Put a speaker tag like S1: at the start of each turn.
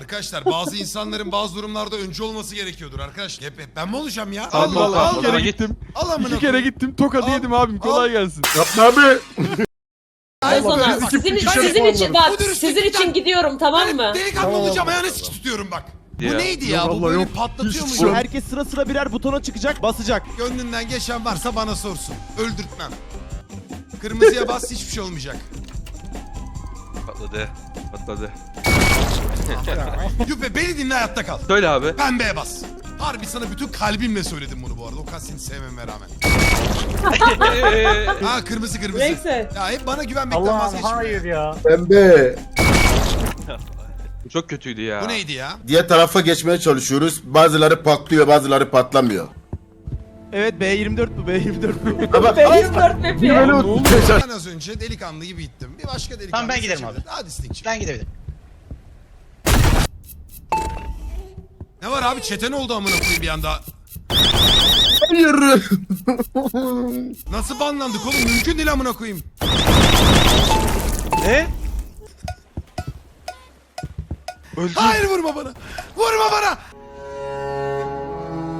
S1: Arkadaşlar bazı insanların bazı durumlarda öncü olması gerekiyordur arkadaşlar. Hep, hep ben mi olacağım ya?
S2: Al,
S1: Allah
S2: al,
S1: Allah.
S2: al,
S3: kere
S2: git.
S3: gittim.
S1: al amına
S3: İki kere gittim. Tokadı
S1: Al,
S3: yedim abim. Kolay
S1: al.
S3: gelsin.
S4: Yapma abi.
S5: Sana. Sizin, sizin için bak
S1: Bu dürüstlük
S5: sizin için gidiyorum tamam mı?
S1: Delikanlı olacağım ayağını sıkı tutuyorum bak. Bu
S2: Ya.
S1: neydi ya?
S3: Yok,
S1: Bu böyle
S3: yok.
S1: patlatıyor
S3: Hiç.
S6: Herkes sıra sıra birer butona çıkacak, basacak.
S1: Gönlünden geçen varsa bana sorsun. Öldürtmem. Kırmızıya bas hiçbir şey olmayacak.
S2: Patladı. Patladı.
S1: Yüpe beni dinle hayatta kal.
S2: Söyle abi.
S1: Pembeye bas. Harbi sana bütün kalbimle söyledim bunu bu arada. O kadar seni sevmeme rağmen. Ha kırmızı kırmızı.
S5: Neyse.
S1: Ya hep bana güvenmekten
S7: Allah'ım
S1: vazgeçme.
S7: hayır ya.
S4: Pembe.
S2: Çok kötüydü ya.
S1: Bu neydi ya?
S4: Diğer tarafa geçmeye çalışıyoruz. Bazıları patlıyor, bazıları patlamıyor.
S6: Evet B24 bu, B24 bu.
S4: Ama
S5: Benim dört bepi.
S1: Ben az önce delikanlı gibi gittim. Bir başka delikanlı
S7: Tamam, ben giderim abi.
S1: Hadi Stingçi.
S7: Ben gidebilirim.
S1: Ne var abi çete ne oldu amına koyayım bir anda?
S4: hayır.
S1: Nasıl banlandık oğlum? Mümkün değil amına koyayım.
S2: Ne?
S1: Hayır vurma bana. Vurma bana.